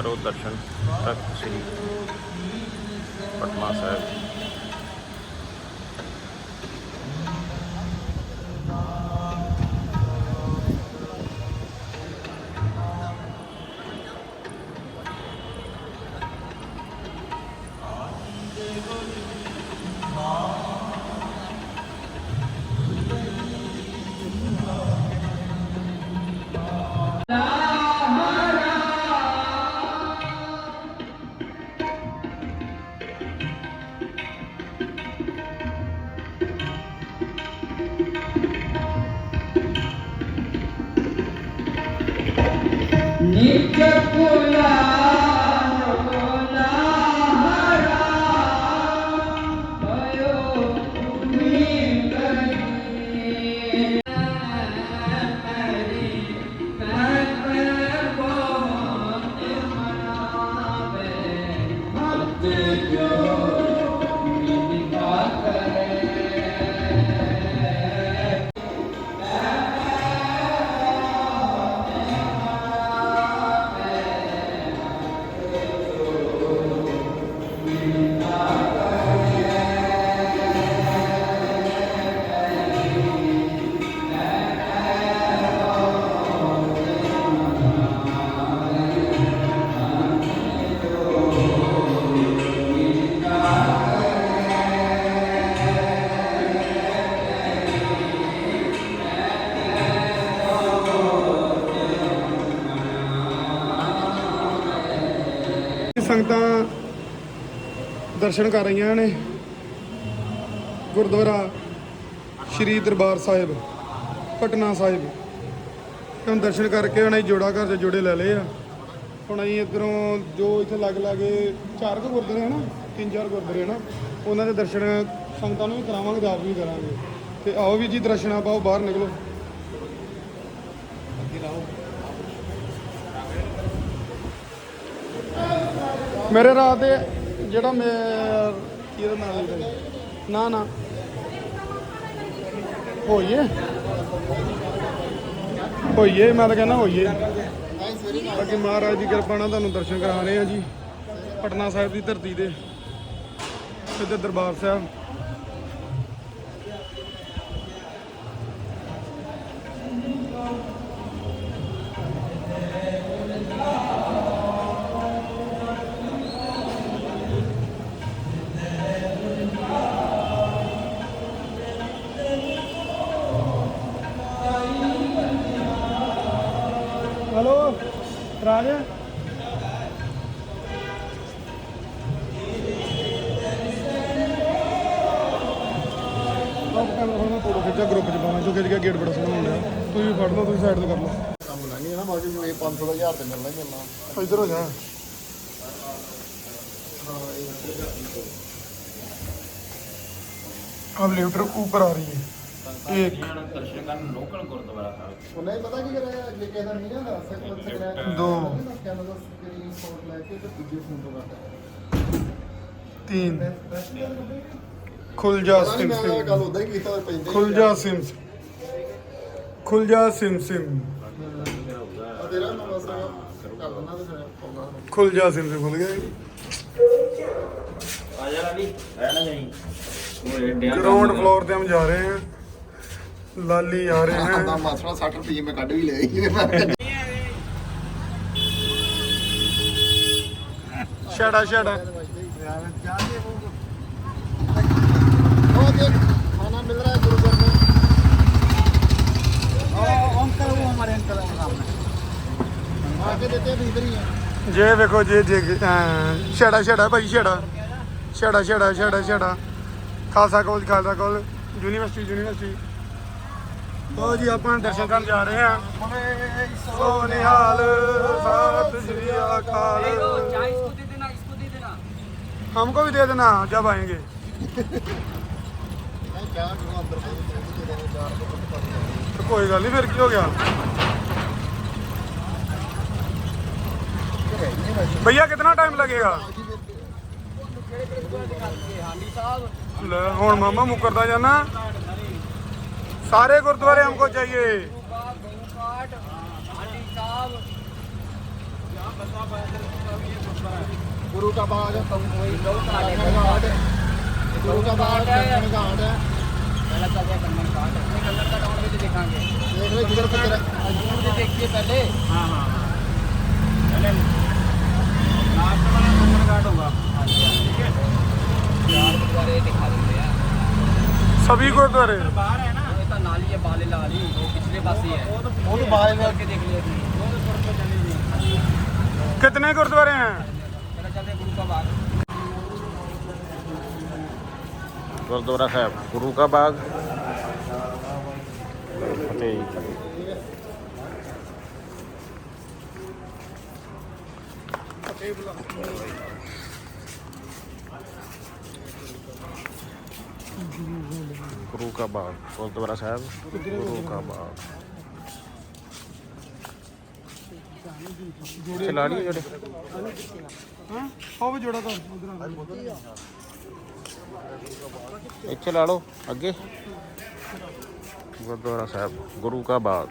ਕਰੋ ਦਰਸ਼ਨ ਤਖਤ ਸ੍ਰੀ ਪਟਨਾ ਸਾਹਿਬ। ਦਰਸ਼ਨ ਕਰ ਰਹੀਆਂ ਨੇ। ਗੁਰਦੁਆਰਾ ਸ਼੍ਰੀ ਦਰਬਾਰ ਸਾਹਿਬ, ਪਟਨਾ ਸਾਹਿਬ। ਹੁਣ ਦਰਸ਼ਨ ਕਰਕੇ ਉਹਨਾਂ ਅਸੀਂ ਜੋੜਾ ਘਰ ਦੇ ਜੋੜੇ ਲੈ ਲਏ ਆ। ਹੁਣ ਅਸੀਂ ਇੱਧਰੋਂ ਜੋ ਇੱਥੇ ਲੱਗ ਲਾਗੇ ਚਾਰ ਕੁ ਗੁਰਦੁਆਰੇ ਹਨ ਤਿੰਨ ਚਾਰ ਗੁਰਦੁਆਰੇ ਹਨ ਉਹਨਾਂ ਦੇ ਦਰਸ਼ਨ ਸੰਗਤਾਂ ਨੂੰ ਵੀ ਕਰਾਵਾਂਗੇ, ਆਪ ਵੀ ਕਰਾਂਗੇ। ਤੇ ਆਓ ਵੀ ਜੀ, ਦਰਸ਼ਨਾਂ ਪਾਓ ਬਾਹਰ ਨਿਕਲੋ। ਮੇਰੇ ਰਾਤ ਦੇ ਜਿਹੜਾ ਮੈਂ, ਕੀ ਇਹਦਾ ਨਾਮ ਲਿਖਦਾ ਨਾ ਨਾ। ਹੋਈਏ। ਹੋਈਏ, ਮੈਂ ਤਾਂ ਕਹਿੰਦਾ ਹੋਈਏ। ਬਾਕੀ ਮਹਾਰਾਜ ਦੀ ਕਿਰਪਾ ਨਾਲ ਤੁਹਾਨੂੰ ਦਰਸ਼ਨ ਕਰਾ ਰਹੇ ਆ ਜੀ। ਪਟਨਾ ਸਾਹਿਬ ਦੀ ਧਰਤੀ ਦੇ ਸਿੱਧੇ Darbar Sahib. ਰਾਜ ਆਪ ਕੈਮਰਾ ਹੁਣ ਮੈਂ ਫੋਟੋ ਖਿੱਚਾ ਗਰੁੱਪ ਚ ਪਾਵਾਂ ਜੋ ਖਿੱਚ ਗਿਆ ਗੇਟ ਬੜਾ ਸੋਹਣਾ ਹੁੰਦਾ ਤੁਸੀਂ ਫੜ ਲਓ ਤੁਸੀਂ ਸਾਈਡ ਤੇ ਕਰ ਲਓ ਕੰਮ ਲੈਣੀ ਹੈ ਨਾ ਬਾਕੀ ਜੋ ਇਹ 500 ਦਾ 1000 ਤੇ ਮਿਲਣਾ ਹੀ ਮਿਲਣਾ ਇੱਧਰ ਹੋ ਜਾ अब लिफ्टर ऊपर आ रही है ਇੱਕ ਕਰਨ ਲੋਕਲ ਗੁਰਦੁਆਰਾ ਖੁੱਲ ਗਿਆ ਗਰਾਊਂਡ ਫਲੋਰ ਤੇ ਹਮ ਜਾ ਰਹੇ ਆ रहे हैं लाली आ रहे ਆਂਦਾ हैं ਮਾਸੜਾ 60 ਰੁਪਏ ਮੈਂ ਕੱਢ ਵੀ ਲਏ ਸੀ ਮੈਂ छड़ा छड़ा ਉਹ ਦੇਖ ਖਾਣਾ ਮਿਲ ਰਿਹਾ ਹੈ ਗੁਰੂ ਘਰ में अंकल वो हमारे अंकल का नाम है आके देते हैं इधर ही है ਜੇ ਵੇਖੋ ਜੇ ਜੇ ਛੜਾ ਛੜਾ ਭਾਈ ਛੜਾ ਛੜਾ ਛੜਾ ਛੜਾ ਛੜਾ ਖਾਲਸਾ ਕੋਲ ਖਾਲਸਾ ਕੋਲ ਯੂਨੀਵਰਸਿਟੀ ਯੂਨੀਵਰਸਿਟੀ ਲੋ ਜੀ ਆਪਾਂ ਦਰਸ਼ਨ ਕਰਨ ਜਾ ਰਹੇ ਹਾਂ ਸੋ ਨਿਹਾਲ ਸਤਿ ਸ੍ਰੀ ਅਕਾਲ इसको दे देना इसको दे देना हमको भी दे देना जब आएंगे मैं क्या करूं अंदर बहुत चार को पता नहीं तो कोई गल नहीं फिर की हो गया भैया कितना टाइम लगेगा ਲੈ ਹੁਣ ਮਾਮਾ ਮੁਕਰਦਾ ਜਾਣਾ सारे गुरुद्वारे हमको चाहिए गुरु का बाग गुरु का बाग घाट है गलत का कंगन घाट है कंगन का डाउन भी दिखाएंगे देख रहे किधर पे दूर से देखिए पहले हाँ हाँ पहले लास्ट वाला कंगन घाट होगा ठीक है सभी गुरुद्वारे बाहर है ना नाली है बाले वो पिछले पास ही है। वो तो बाले के देख लिया कितने गुरुद्वारे हैं? गुरुद्वारा साहब गुरु का बाग। फतेह। ਗੁਰੂ ਕਾ ਬਾਗ ਗੁਰਦੁਆਰਾ ਸਾਹਿਬ ਗੁਰੂ ਕਾ ਬਾਗ। ਚਲਾ ਲਈ ਜਿਹੜੇ? ਹਾਂ? ਉਹ ਵੀ ਜੋੜਾ ਕਰ ਉਧਰ ਇੱਥੇ ਲਾ ਲਓ ਅੱਗੇ। ਗੁਰਦੁਆਰਾ ਸਾਹਿਬ ਗੁਰੂ ਕਾ ਬਾਗ।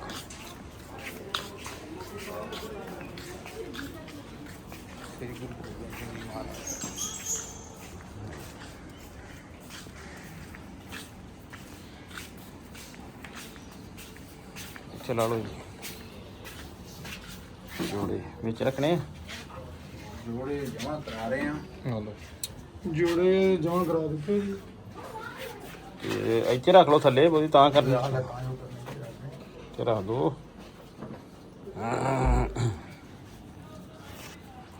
ਇੱਥੇ ਚਲਾ ਲਓ ਜੀ। ਜੋੜੇ ਵਿੱਚ ਰੱਖਣੇ ਜੋੜੇ ਜਮਾ ਕਰਾ ਰਹੇ ਆ। ਲਓ। ਜੋੜੇ ਜਮਾ ਕਰਾ ਦਿੱਤੇ ਜੀ। ਤੇ ਇੱਥੇ ਰੱਖ ਲਓ ਥੱਲੇ ਬੋਦੀ ਤਾਂ ਕਰ ਤੇ ਰੱਖ ਦੋ।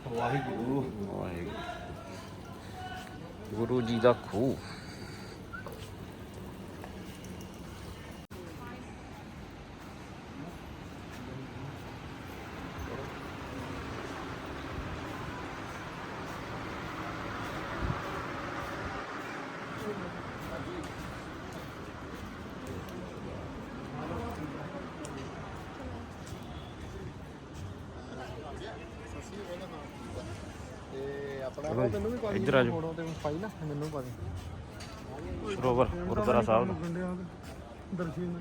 ਵਾਹਿਗੁਰੂ। ਵਾਹਿਗੁਰੂ। ਗੁਰੂ ਜੀ ਦਾ ਖੂਹ। ਇੱਧਰ ਆ ਜਾਓ। ਫੋਟੋ ਤੇ ਪਾਈ ਨਾ ਮੈਨੂੰ ਪਾ ਦੇ। ਸਰੋਵਰ ਗੁਰਦੁਆਰਾ ਸਾਹਿਬ ਦਾ। ਦਰਸ਼ਨ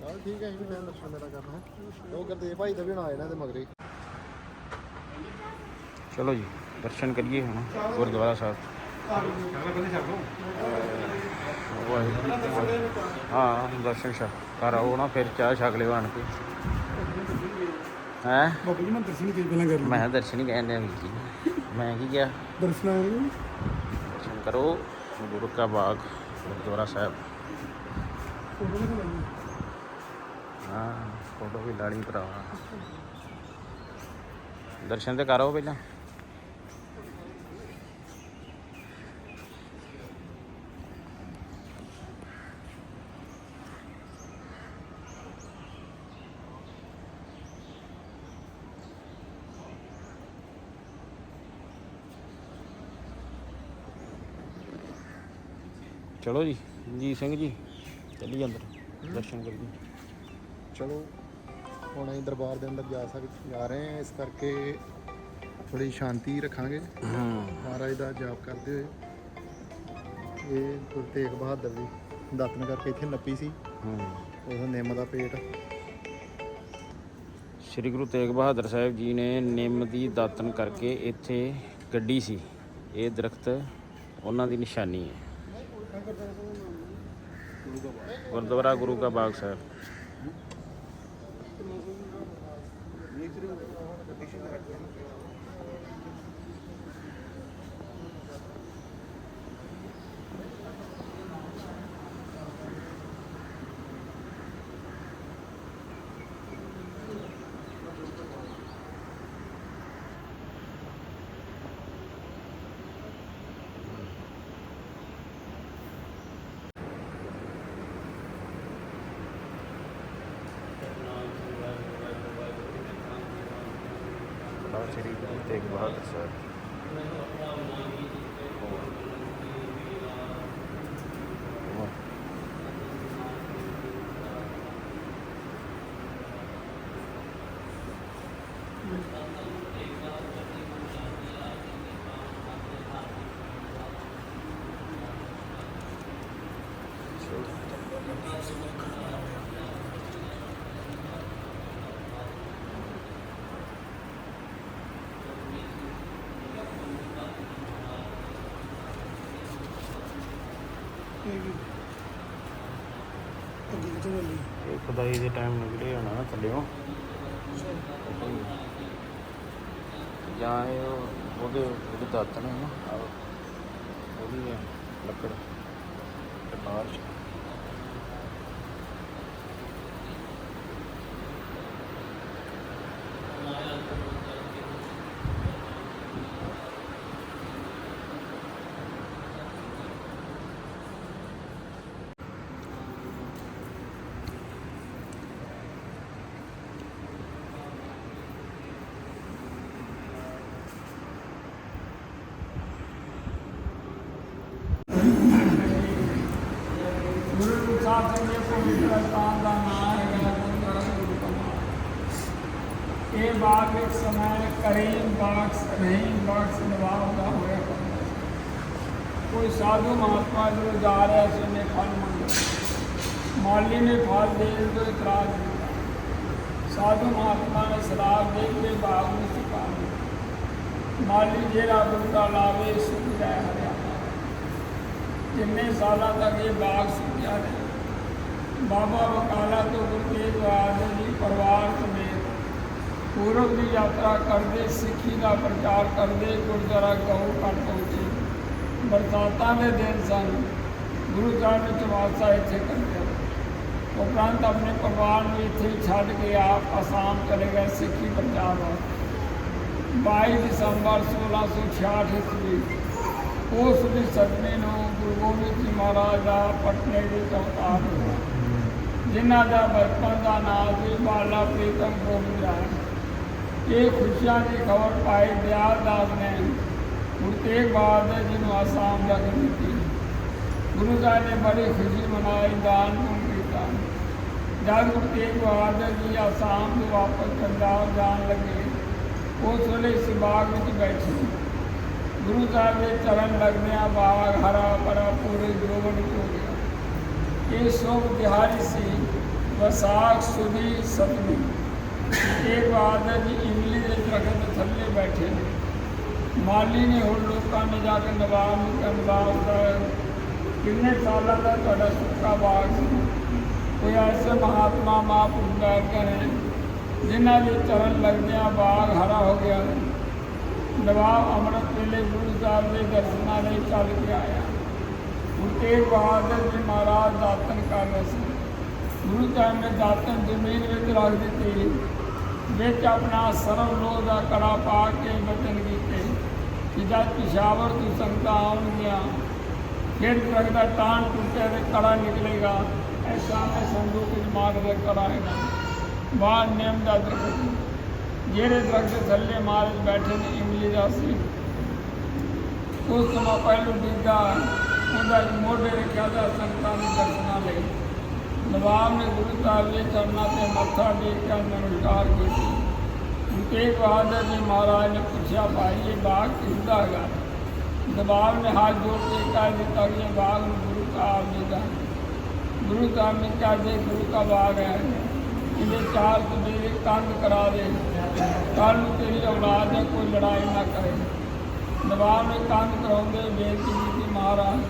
ਚਲ ਠੀਕ ਹੈ ਜੀ ਮੈਂ ਦਰਸ਼ਨ ਮੇਰਾ ਕਰਨਾ ਹੈ। ਉਹ ਕਰਦੇ ਭਾਈ ਦਾ ਵੀ ਨਾ ਇਹਨਾਂ ਦੇ ਮਗਰੇ। ਚਲੋ ਜੀ ਦਰਸ਼ਨ ਕਰੀਏ ਹੁਣ ਗੁਰਦੁਆਰਾ ਸਾਹਿਬ। ਹਾਂ ਦਰਸ਼ਨ ਛਕ ਕਰ ਆਓ ਨਾ ਫਿਰ ਚਾਹ ਛਕ ਲਿਓ ਆਣ ਕੇ। ਹੈ? ਬਾਬਾ ਜੀ ਮੈਂ ਦਰਸ਼ਨ ਕੀ ਪਹਿਲਾਂ ਕਰ ਮੈਂ ਕਿਹਾ ਦਰਸ਼ਨ ਹੀ ਕਹਿੰਦੇ ਵੀਰ ਜੀ। ਮੈਂ ਕੀ ਕਿਹਾ? ਦਰਸ਼ਨਾਂ ਨੂੰ। ਦਰਸ਼ਨ ਕਰੋ ਗੁਰੂ ਕਾ ਬਾਗ ਗੁਰਦੁਆਰਾ ਸਾਹਿਬ। ਹਾਂ। ਫੋਟੋ ਵੀ ਲਾਣੀ ਭਰਾਵਾ। ਦਰਸ਼ਨ ਤੇ ਕਰੋ ਪਹਿਲਾਂ। ਚਲੋ ਜੀ ਜੀ ਸਿੰਘ ਜੀ ਚੱਲੀ ਅੰਦਰ ਦਰਸ਼ਨ ਕਰੀਏ। ਚਲੋ ਹੁਣ ਅਸੀਂ ਦਰਬਾਰ ਦੇ ਅੰਦਰ ਜਾ ਸਕ ਜਾ ਰਹੇ ਹਾਂ ਇਸ ਕਰਕੇ ਥੋੜੀ ਸ਼ਾਂਤੀ ਰੱਖਾਂਗੇ। ਹਾਂ। ਮਹਾਰਾਜ ਦਾ ਜਾਪ ਕਰਦੇ ਹੋਏ। ਇਹ ਗੁਰੂ ਤੇਗ ਬਹਾਦਰ ਜੀ ਦਾਤਨ ਕਰਕੇ ਇੱਥੇ ਨੱਪੀ ਸੀ। ਹਾਂ। ਉਹ ਨਿੰਮ ਦਾ ਪੇਟ। ਸ੍ਰੀ ਗੁਰੂ ਤੇਗ ਬਹਾਦਰ ਸਾਹਿਬ ਜੀ ਨੇ ਨਿੰਮ ਦੀ ਦਾਤਨ ਕਰਕੇ ਇੱਥੇ ਗੱਡੀ ਸੀ। ਇਹ ਦਰਖਤ ਉਹਨਾਂ ਦੀ ਨਿਸ਼ਾਨੀ ਹੈ। ਗੁਰਦੁਆਰਾ ਗੁਰੂ ਕਾ Bagh Sahib. big lug, so. Thank 2:30 ਦੇ ਟਾਈਮ ਨਿਕਲੇ ਹੋਣਾ ਨਾ ਥੱਲੇੋਂ ਜਾਂ ਇਹ ਉਹਦੇ ਉਹਦੇ ਦਾਤਨ ਹੈ ਨਾ। ਉਹਦੀ ਲੱਕੜ। ਤੇ ਬਾਹਰ ਚ ਗੁਰੂ ਸਾਹਿਬ ਸਿੰਘ ਦੇ ਪਵਿੱਤਰ ਸਥਾਨ ਦਾ ਨਾਮ ਹੈਗਾ ਗੁਰਦੁਆਰਾ ਗੁਰੂ ਕਾ ਬਾਗ। ਇਹ ਬਾਗ ਇੱਕ ਸਮੇਂ ਕਰੀਮ ਬਾਗ ਰਹੀਮ ਬਾਗ ਨਵਾਬ ਦਾ ਹੋਇਆ ਕਰਦਾ ਸੀ। ਕੋਈ ਸਾਧੂ ਮਹਾਤਮਾ ਜਦੋਂ ਜਾ ਰਿਹਾ ਸੀ ਉਹਨੇ ਫਲ ਮੰਗਿਆ ਮਾਲੀ ਨੇ ਫਲ ਦੇਣ ਤੋਂ ਇਤਰਾਜ਼ ਕੀਤਾ ਸਾਧੂ ਮਹਾਤਮਾ ਨੇ ਸਲਾਹ ਬਾਬਾ ਵਕਾਲਾ ਤੋਂ ਗੁਰੂ ਬਹਾਦਰ ਜੀ ਪਰਿਵਾਰ ਸਮੇਤ ਪੂਰਬ ਦੀ ਯਾਤਰਾ ਕਰਦੇ, ਸਿੱਖੀ ਦਾ ਪ੍ਰਚਾਰ ਕਰਦੇ ਗੁਰਦੁਆਰਾ ਗਊ ਘਾਟ ਪਹੁੰਚੇ। ਬਰਸਾਤਾਂ ਦੇ ਦਿਨ ਸਨ। ਗੁਰੂ ਸਾਹਿਬ ਨੇ ਚਵਾਸਾ ਇੱਥੇ ਕਰਦੇ। ਉਪਰੰਤ ਆਪਣੇ ਪਰਿਵਾਰ ਨੂੰ ਇੱਥੇ ਛੱਡ ਕੇ ਆਪ ਅਸਾਮ ਚਲੇ ਗਏ ਸਿੱਖੀ ਪ੍ਰਚਾਰ ਵਾਸਤੇ 22 ਦਸੰਬਰ 1666 ਈਸਵੀ ਉਸ ਦੀ ਸਦਮੇ ਨੂੰ ਗੁਰੂ ਗੋਬਿੰਦ ਸਿੰਘ ਮਹਾਰਾਜ ਦਾ ਪਟਨੇ ਵਿੱਚ ਅਵਤਾਰ ਹੋਇਆ ਜਿਨ੍ਹਾਂ ਦਾ ਬਚਪਨ ਦਾ ਨਾਮ ਸੀ ਬਾਲਾ ਪ੍ਰੀਤਮ ਗੋਬਿੰਦ ਰਾਏ ਇਹ ਖੁਸ਼ੀਆਂ ਦੀ ਖਬਰ ਪਾਈ ਦਿਆਲਦਾਸ ਨੇ ਗੁਰੂ ਤੇਗ ਬਹਾਦਰ ਜੀ ਨੂੰ ਆਸਾਮ ਜਾ ਕੇ ਦਿੱਤੀ ਗੁਰੂ ਸਾਹਿਬ ਨੇ ਬੜੀ ਖੁਸ਼ੀ ਮਨਾਈ ਦਾਨ ਪੁੰਨ ਕੀਤਾ ਜਦ ਗੁਰੂ ਤੇਗ ਬਹਾਦਰ ਜੀ ਆਸਾਮ ਤੋਂ ਵਾਪਸ ਪੰਜਾਬ ਜਾਣ ਲੱਗੇ ਉਸ ਵੇਲੇ ਇਸ ਬਾਗ ਵਿੱਚ ਬੈਠੇ ਗੁਰੂ ਸਾਹਿਬ ਦੇ ਚਰਨ ਲੱਗਦਿਆਂ ਬਾਗ ਹਰਾ ਭਰਾ ਪੂਰੇ ਜੋਗਣ ਹੋ ਗਿਆ ਇਹ ਸ਼ੁਭ ਦਿਹਾੜੀ ਸੀ ਵਿਸਾਖ ਸੁਦੀ ਸਤਮੀ ਇਹ ਬਹਾਦਰ ਜੀ ਇਮਲੀ ਦੇ ਦਰਖਤ ਥੱਲੇ ਬੈਠੇ ਨੇ ਮਾਲੀ ਨੇ ਹੁਣ ਲੋਕਾਂ ਨੇ ਜਾ ਕੇ ਨਵਾਬ ਨੂੰ ਕਿਹਾ ਨਵਾਬ ਸਾਹਿਬ ਕਿੰਨੇ ਸਾਲਾਂ ਦਾ ਤੁਹਾਡਾ ਸੁੱਕਾ ਬਾਗ ਸੀ ਕੋਈ ਐਸੇ ਮਹਾਤਮਾ ਮਹਾਂਪੁਰਖ ਬੈਠ ਨੇ ਜਿਨ੍ਹਾਂ ਦੇ ਚਰਨ ਲੱਗਦਿਆਂ ਬਾਗ ਹਰਾ ਹੋ ਗਿਆ ਨਵਾਬ ਅੰਮ੍ਰਿਤ ਵੇਲੇ ਗੁਰੂ ਸਾਹਿਬ ਦੇ ਦਰਸ਼ਨਾਂ ਲਈ ਚੱਲ ਕੇ ਆਇਆ ਗੁਰੂ ਤੇਗ ਬਹਾਦਰ ਜੀ ਮਹਾਰਾਜ ਦਾਤਨ ਕਰ ਰਹੇ ਸੀ ਗੁਰੂ ਸਾਹਿਬ ਨੇ ਦਾਤਨ ਜ਼ਮੀਨ ਵਿੱਚ ਰੱਖ ਦਿੱਤੀ ਵਿੱਚ ਆਪਣਾ ਸਰਵ ਲੋਹ ਦਾ ਕੜਾ ਪਾ ਕੇ ਬਚਨ ਕੀਤੇ ਕਿ ਜਦ ਪਿਸ਼ਾਵਰ ਤੋਂ ਸੰਗਤਾਂ ਆਉਣਗੀਆਂ ਫਿਰ ਟਰੱਕ ਦਾ ਟਾਣ ਟੁੱਟੇ ਤੇ ਕੜਾ ਨਿਕਲੇਗਾ ਐਸਾ ਮੈਂ ਸੰਦੂਕ ਵਿੱਚ ਮਾਰ ਦੇ ਕੜਾ ਹੈਗਾ ਬਾਹਰ ਨੇਮ ਦਾ ਦਰਖਤ ਜਿਹੜੇ ਦਰਖਤ ਥੱਲੇ ਮਾਰਜ ਬੈਠੇ ਨੇ ਇਮਲੀ ਦਾ ਸੀ ਉਸ ਸਮਾਂ ਪਹਿਲੂ ਦਿੱਤਾ ਉਹਦਾ ਮੋਢੇ ਦੇ ਕਾਦਾ ਸੰਤਾਂ ਨੂੰ ਦਰਸ਼ਨਾ ਲਈ, ਨਵਾਬ ਨੇ ਗੁਰੂ ਸਾਹਿਬ ਦੇ ਚਰਨਾਂ ਤੇ ਮੱਥਾ ਟੇਕ ਕੇ ਨਮਸਕਾਰ ਕੀਤੀ। ਤੇਗ ਬਹਾਦਰ ਜੀ ਮਹਾਰਾਜ ਨੇ ਪੁੱਛਿਆ, ਭਾਈ, ਇਹ ਬਾਗ ਕਿਸ ਦਾ ਹੈਗਾ? ਨਵਾਬ ਨੇ ਹੱਥ ਜੋੜ ਕੇ ਕਹਿ ਦਿੱਤਾ ਕਿ ਇਹ ਬਾਗ ਨੂੰ ਗੁਰੂ ਕਾ ਜੀ ਦਾ। ਗੁਰੂ ਸਾਹਿਬ ਨੇ ਕਿਹਾ, ਜੇ ਗੁਰੂ ਕਾ ਬਾਗ ਹੈ, ਇਹਦੇ ਚਾਰ ਤਬੀਰੇ ਕੰਧ ਕਰਾ ਦੇ। ਕੱਲ ਨੂੰ ਤੇਰੀ ਔਲਾਦ ਹੈ ਕੋਈ ਲੜਾਈ ਨਾ ਕਰੇ। ਨਵਾਬ ਨੇ ਕੰਧ ਕਰਾਉਂਦੇ ਬੇਨਤੀ ਕੀਤੀ, ਮਹਾਰਾਜ,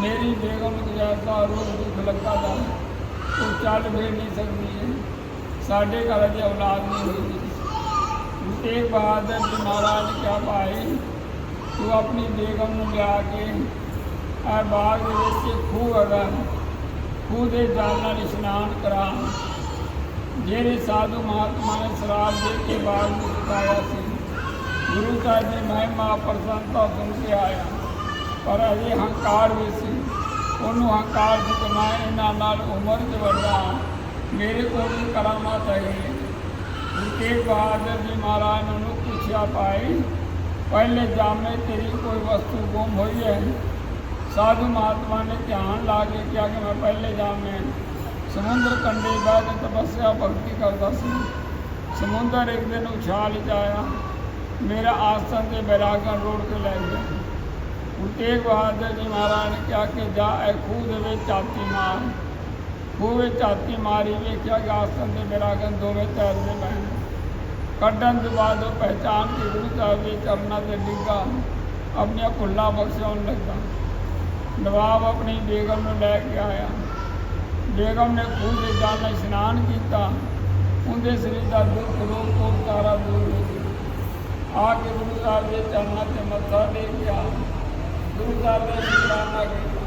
ਮੇਰੀ ਬੇਗਮ ਗੁਜ਼ਾਰਦਾ ਰੋਜ਼ ਦੁੱਖ ਲੱਗਾ ਦਾ ਉਹ ਚੱਲ ਫੇਰ ਨਹੀਂ ਸਕਦੀ ਹੈ ਸਾਡੇ ਘਰ ਦੀ ਔਲਾਦ ਨਹੀਂ ਹੋਈ ਤੇ ਬਹਾਦਰ ਮਹਾਰਾਜ ਨੇ ਕਿਹਾ, ਭਾਈ, ਤੂੰ ਆਪਣੀ ਬੇਗਮ ਨੂੰ ਲਿਆ ਕੇ ਇਹ ਬਾਗ ਦੇ ਵਿੱਚ ਖੂਹ ਹੈਗਾ। ਖੂਹ ਦੇ ਜਲ ਨਾਲ ਇਸ਼ਨਾਨ ਕਰਾ। ਜਿਹੜੇ ਸਾਧੂ ਮਹਾਤਮਾ ਨੇ ਸ਼ਰਾਬ ਦੇ ਕੇ ਬਾਗ ਨੂੰ ਸੁਕਾਇਆ ਸੀ ਗੁਰੂ ਸਾਹਿਬ ਦੀ ਮਹਿਮਾ ਪ੍ਰਸੰਨਤਾ ਸੁਣ ਕੇ ਆਇਆ ਪਰ ਅਜੇ ਹੰਕਾਰ ਵੀ ਸੀ ਉਹਨੂੰ ਹੰਕਾਰ ਸੀ ਕਿ ਮੈਂ ਇਹਨਾਂ ਨਾਲ ਉਮਰ 'ਚ ਵੱਡਾ ਮੇਰੇ ਕੋਲ ਵੀ ਕਰਾਮਾਤ ਹੈ ਗੁਰੂ ਤੇਗ ਬਹਾਦਰ ਜੀ ਮਹਾਰਾਜ ਨੇ ਉਹਨੂੰ ਪੁੱਛਿਆ ਭਾਈ ਪਹਿਲੇ ਜਾਮੇ ਤੇਰੀ ਕੋਈ ਵਸਤੂ ਗੁੰਮ ਹੋਈ ਹੈ ਸਾਧੂ ਮਹਾਤਮਾ ਨੇ ਧਿਆਨ ਲਾ ਕੇ ਕਿਹਾ ਕਿ ਮੈਂ ਪਹਿਲੇ ਜਾਮੇ ਸਮੁੰਦਰ ਕੰਢੇ ਬਹਿ ਕੇ ਤਪੱਸਿਆ ਭਗਤੀ ਕਰਦਾ ਸੀ। ਸਮੁੰਦਰ ਇੱਕ ਦਿਨ ਉਛਾਲ ਚ ਆਇਆ। ਮੇਰਾ ਆਸਨ ਤੇ ਬੈਰਾਗਨ ਰੋੜ ਕੇ ਲੈ ਗਿਆ। ਹੁਣ ਤੇਗ ਬਹਾਦਰ ਜੀ ਮਹਾਰਾਜ ਨੇ ਕਿਹਾ ਕਿ ਜਾ, ਇਹ ਖੂਹ ਦੇ ਵਿੱਚ ਚਾਤੀ ਮਾਰ। ਖੂਹ ਵਿੱਚ ਚਾਤੀ ਮਾਰੀ, ਵੇਖਿਆ ਕਿ ਆਸਨ ਤੇ ਬੈਰਾਗਨ ਦੋਵੇਂ ਤੈਰਦੇ ਪਏ ਨੇ। ਕੱਢਣ ਤੋਂ ਬਾਅਦ ਉਹ ਪਹਿਚਾਨ ਕੇ ਗੁਰੂ ਸਾਹਿਬ ਦੇ ਚਰਨਾਂ ਤੇ ਡਿੱਗਾ। ਆਪਣੀਆਂ ਭੁੱਲਾਂ ਬਖਸ਼ਾਉਣ ਲੱਗਾ। ਨਵਾਬ ਆਪਣੀ ਬੇਗਮ ਨੂੰ ਲੈ ਕੇ ਆਇਆ। ਬੇਗਮ ਨੇ ਖੂਹ ਦੇ ਜਲ ਨਾਲ ਇਸ਼ਨਾਨ ਕੀਤਾ ਉਹਦੇ ਸਰੀਰ ਦਾ ਦੁੱਖ ਰੋਗ ਤੋਂ ਸਾਰਾ ਦੂਰ ਹੋ ਗਿਆ ਆ ਕੇ ਗੁਰੂ ਸਾਹਿਬ ਦੇ ਚਰਨਾਂ ਤੇ ਮੱਥਾ ਟੇਕਿਆ ਗੁਰੂ ਸਾਹਿਬ ਦੇ ਸ਼ੁਕਰਾਨਾ ਕੀਤਾ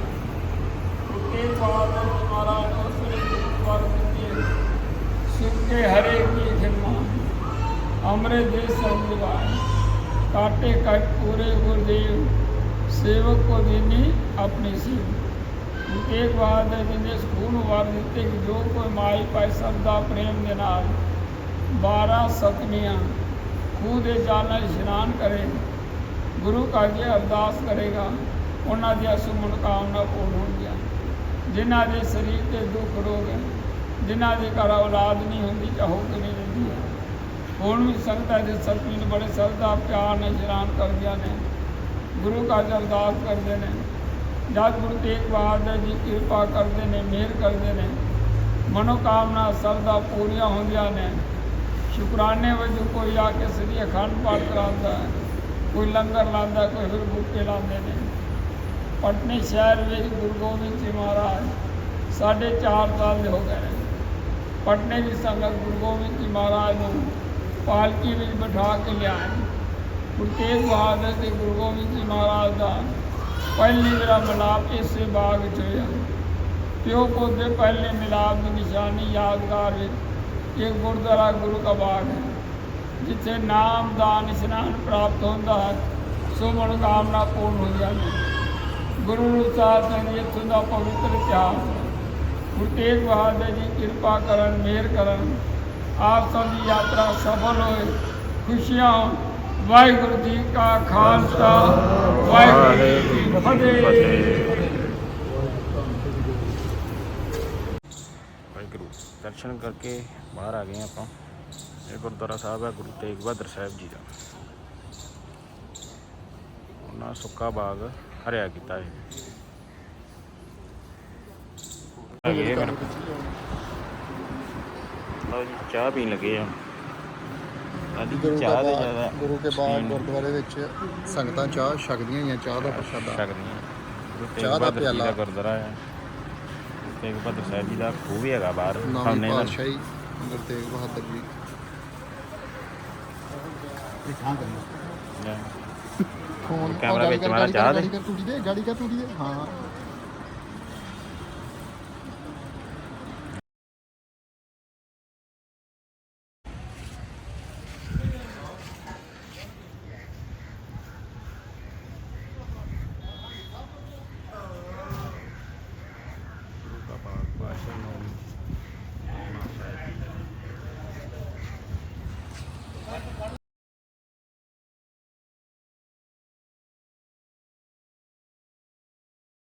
ਤੇ ਬਾਦ ਮਹਾਰਾਜ ਨੇ ਉਸ ਵੇਲੇ ਗੁਰਦੁਆਰੇ ਦਿੱਤੀ ਸੁੱਕੇ ਹਰੇ ਕੀ ਖਿਮਾ ਅਮਰੇ ਦੇ ਸੰਜਵਾਏ ਕਾਟੇ ਕੱਟ ਪੂਰੇ ਗੁਰਦੇਵ ਸੇਵਕ ਕੋ ਦੇਨੀ ਆਪਣੀ ਸੇਵ ਇੱਕ ਬਾਤ ਹੈ ਜਿੰਨੇ ਸਕੂਲ ਵਾਰ ਦਿੱਤੇ ਕਿ ਜੋ ਕੋਈ ਮਾਈ ਭਾਈ ਸਭ ਦਾ ਪ੍ਰੇਮ ਦੇ ਨਾਲ 12 ਸਤਨੀਆਂ ਖੂਹ ਦੇ ਜਲ ਨਾਲ ਇਸ਼ਨਾਨ ਕਰੇ ਗੁਰੂ ਘਰ ਜੇ ਅਰਦਾਸ ਕਰੇਗਾ ਉਹਨਾਂ ਦੀਆਂ ਸੁਮਨ ਕਾਮਨਾ ਪੂਰਨ ਹੋਣਗੀਆਂ ਜਿਨ੍ਹਾਂ ਦੇ ਸਰੀਰ ਤੇ ਦੁੱਖ ਰੋਗ ਹੈ ਜਿਨ੍ਹਾਂ ਦੇ ਘਰ ਔਲਾਦ ਨਹੀਂ ਹੁੰਦੀ ਚਾਹੋ ਕਿ ਨਹੀਂ ਰਹਿੰਦੀ ਹੈ ਹੁਣ ਵੀ ਸੰਗਤਾਂ ਦੇ ਸਤਿ ਨੂੰ ਬੜੇ ਸਰਦਾ ਪਿਆਰ ਨਾਲ ਇਸ਼ਨਾਨ ਕਰਦੀਆਂ ਨੇ ਗੁਰੂ ਘਰ ਅਰਦਾਸ ਕਰਦੇ ਨੇ ਜਦ ਗੁਰੂ ਤੇਗ ਬਹਾਦਰ ਜੀ ਕਿਰਪਾ ਕਰਦੇ ਨੇ, ਮਿਹਰ ਕਰਦੇ ਨੇ। ਮਨੋਕਾਮਨਾ ਸਭ ਦਾ ਪੂਰੀਆਂ ਹੁੰਦੀਆਂ ਨੇ। ਸ਼ੁਕਰਾਨੇ ਵਜੋਂ ਕੋਈ ਆ ਕੇ ਸ੍ਰੀ ਅਖੰਡ ਪਾਠ ਕਰਾਉਂਦਾ ਕੋਈ ਲੰਗਰ ਲਾਉਂਦਾ, ਕੋਈ ਫਿਰ ਬੁੱਕੇ ਲਾਉਂਦੇ ਨੇ। ਪਟਨੇ ਸ਼ਹਿਰ ਵਿੱਚ ਗੁਰੂ ਗੋਬਿੰਦ ਜੀ ਮਹਾਰਾਜ ਸਾਢੇ ਚਾਰ ਸਾਲ ਦੇ ਹੋ ਗਏ ਨੇ। ਪਟਨੇ ਦੀ ਸੰਗਤ ਗੁਰੂ ਗੋਬਿੰਦ ਜੀ ਮਹਾਰਾਜ ਨੂੰ ਪਾਲਕੀ ਵਿੱਚ ਬਿਠਾ ਕੇ ਲਿਆਏ। ਗੁਰੂ ਤੇਗ ਬਹਾਦਰ ਤੇ ਗੁਰੂ ਗੋਬਿੰਦ ਜੀ ਮਹਾਰਾਜ ਦਾ ਪਹਿਲੀ ਮੇਰਾ ਮਿਲਾਪ ਇਸੇ ਬਾਗ ਵਿੱਚ ਹੋਇਆ ਪਿਓ ਪੋਤੇ ਪਹਿਲੇ ਮਿਲਾਪ ਦੀ ਨਿਸ਼ਾਨੀ ਯਾਦਗਾਰ ਵਿੱਚ ਇਹ ਗੁਰਦੁਆਰਾ ਗੁਰੂ ਕਾ ਬਾਗ ਹੈ, ਜਿੱਥੇ ਨਾਮ, ਦਾਨ, ਇਸ਼ਨਾਨ ਪ੍ਰਾਪਤ ਹੁੰਦਾ ਹੈ, ਸੋ ਮਨੋਕਾਮਨਾ ਪੂਰਨ ਹੁੰਦੀਆਂ ਨੇ ਗੁਰੂ ਨੂੰ ਸਾਧ ਸੰਗਤ ਇੱਥੋਂ ਦਾ ਪਵਿੱਤਰ ਇਤਿਹਾਸ ਹੈ। ਗੁਰੂ ਤੇਗ ਬਹਾਦਰ ਜੀ ਕਿਰਪਾ ਕਰਨ, ਮਿਹਰ ਕਰਨ, ਆਪ ਸਭ ਦੀ ਯਾਤਰਾ ਵਾਹਿਗੁਰੂ ਜੀ ਕਾ ਖਾਲਸਾ ਵਾਹਿਗੁਰੂ ਜੀ ਕੀ ਫਤਿਹ। ਵਾਹਿਗੁਰੂ ਦਰਸ਼ਨ ਕਰਕੇ ਬਾਹਰ ਆ ਗਏ ਆਪਾਂ। ਇਹ ਗੁਰਦੁਆਰਾ ਸਾਹਿਬ ਹੈ ਗੁਰੂ ਤੇਗ ਬਹਾਦਰ ਸਾਹਿਬ ਜੀ ਦਾ। ਉਹਨਾਂ ਸੁੱਕਾ ਬਾਗ ਹਰਿਆ ਕੀਤਾ ਹੈ ਆ ਗਏ ਫਿਰ ਲਓ ਜੀ ਚਾਹ ਪੀਣ ਲੱਗੇ ਆ। ਗੁਰੂ ਚਾਹ ਦੇ ਕੇ ਜ਼ਿਆਦਾ। ਬਾਗ ਗੁਰੂ ਕੇ ਬਾਗ ਪੀਣ ਗੁਰਦੁਆਰੇ ਵਿੱਚ ਸੰਗਤਾਂ ਚਾਹ ਛਕਦੀਆਂ ਆ ਚਾਹ ਦਾ ਪ੍ਰਸ਼ਾਦਾ। ਸਕਦੀਆਂ ਗੁਰੂ ਤੇਗ ਚਾਹ ਦਾ ਬਹਾਦਰ ਜੀ ਪਿਆਲਾ। ਦਾ ਗੁਰਦੁਆਰਾ ਹੈ ਗੁਰੂ ਤੇਗ ਬਹਾਦਰ ਸਾਹਿਬ ਜੀ ਦਾ ਖੂਹ ਵੀ ਹੈਗਾ ਬਾਹਰ ਸਾਹਮਣੇ ਨਾਲ। ਪਾਤਸ਼ਾਹੀ ਗੁਰੂ ਤੇਗ ਬਹਾਦਰ ਜੀ। ਫੋਨ ਕੈਮਰਾ ਵਿੱਚ ਮਾਰਾ ਚਾਹ ਦੇ। ਗਾੜੀ ਕਰ ਟੂਟੀ ਦੇ ਗਾੜੀ ਕਰ ਟੂਟੀ ਦੇ। ਹਾਂ।